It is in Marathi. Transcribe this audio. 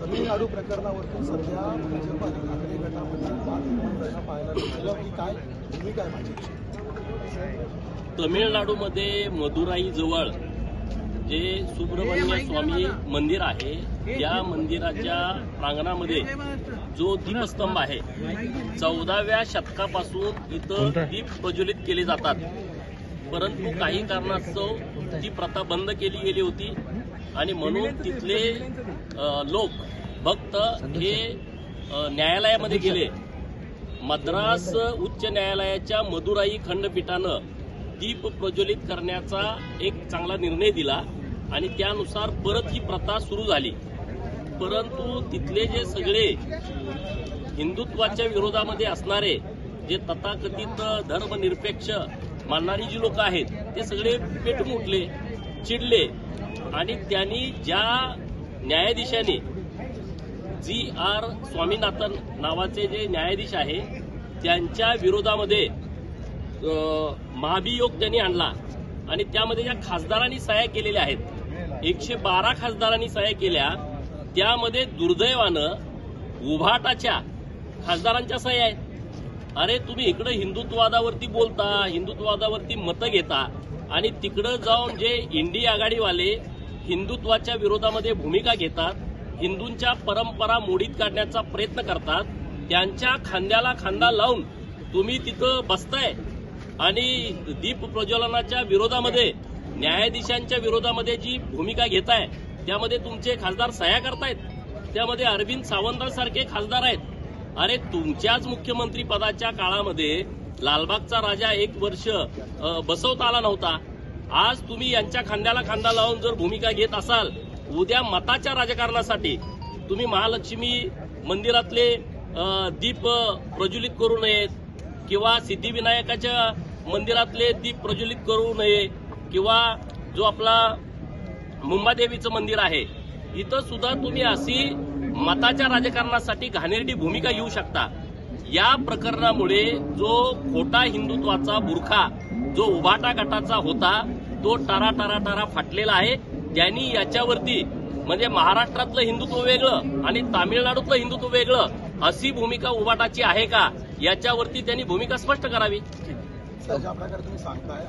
तमिळनाडू प्रकरणावरती सध्या भाजप आणि ठाकरे गटामध्ये वाद निर्माण पाहायला मिळालं. की काय? भूमिका आहे भाजपची तमिळनाडूमध्ये मदुराई जवळ जे सुब्रमण्य स्वामी मंदिर आहे त्या मंदिराच्या प्रांगणामध्ये जो दीपस्तंभ आहे चौदाव्या शतकापासून इथं दीप प्रज्वलित केले जातात. परंतु काही कारणास्तव ती प्रथा बंद केली गेली होती. आणि म्हणून तिथले लोक भक्त हे न्यायालयामध्ये गेले. मद्रास उच्च न्यायालयाच्या मदुराई खंडपीठानं दीप प्रज्वलित करण्याचा एक चांगला निर्णय दिला आणि त्यानुसार परत ही प्रथा सुरू झाली. परंतु तिथले जे सगळे हिंदुत्वाच्या विरोधामध्ये असणारे जे तथाकथित धर्मनिरपेक्ष मानणारी जी लोक आहेत ते सगळे पेटून उठले चिडले. आणि त्यांनी ज्या न्यायाधीशाने जी आर स्वामीनाथन नावाचे जे न्यायाधीश आहे त्यांच्या विरोधामध्ये महाभियोग त्यांनी आणला. आणि त्यामध्ये ज्या खासदारांनी सह्या केलेल्या आहेत एकशे बारा खासदारांनी सह्या केल्या त्यामध्ये दुर्दैवानं उभाटाच्या खासदारांच्या सह्या आहेत. अरे तुम्ही इकडं हिंदुत्ववादावरती बोलता हिंदुत्ववादावरती मतं घेता. आणि तिकडं जाऊन जे इंडी आघाडीवाले हिंदुत्वाच्या विरोधामध्ये भूमिका घेतात हिंदूंच्या परंपरा मोडीत काढण्याचा प्रयत्न करतात त्यांच्या खांद्याला खांदा लावून तुम्ही तिथं बसताय. आणि दीप प्रज्वलनाच्या विरोधामध्ये न्यायाधीशांच्या विरोधामध्ये जी भूमिका घेताय त्यामध्ये तुमचे खासदार सह्या करतायत. त्यामध्ये अरविंद सावंतांसारखे खासदार आहेत. अरे तुमच्याच मुख्यमंत्री पदाच्या काळामध्ये लालबागचा राजा एक वर्ष बसवता आला नव्हता. आज तुम्ही यांच्या खांद्याला खांदा लावून जर भूमिका घेत असाल उद्या मताच्या राजकारणासाठी तुम्ही महालक्ष्मी मंदिरातले दीप प्रज्वलित करू नयेत किंवा सिद्धिविनायकाच्या मंदिरातले दीप प्रज्वलित करू नये किंवा जो आपला मुंबादेवीचं मंदिर आहे इथं सुद्धा तुम्ही अशी मताच्या राजकारणासाठी घाणेरडी भूमिका घेऊ शकता. या प्रकरणामुळे जो खोटा हिंदुत्वाचा बुरखा जो उभाटा गटाचा होता तो टारा टारा टारा फाटलेला आहे. त्यांनी याच्यावरती म्हणजे महाराष्ट्रातलं हिंदुत्व वेगळं आणि तामिळनाडूतलं हिंदुत्व वेगळं अशी भूमिका उभाटाची आहे का? याच्यावरती त्यांनी भूमिका स्पष्ट करावी. ज्या प्रकारे तुम्ही सांगताय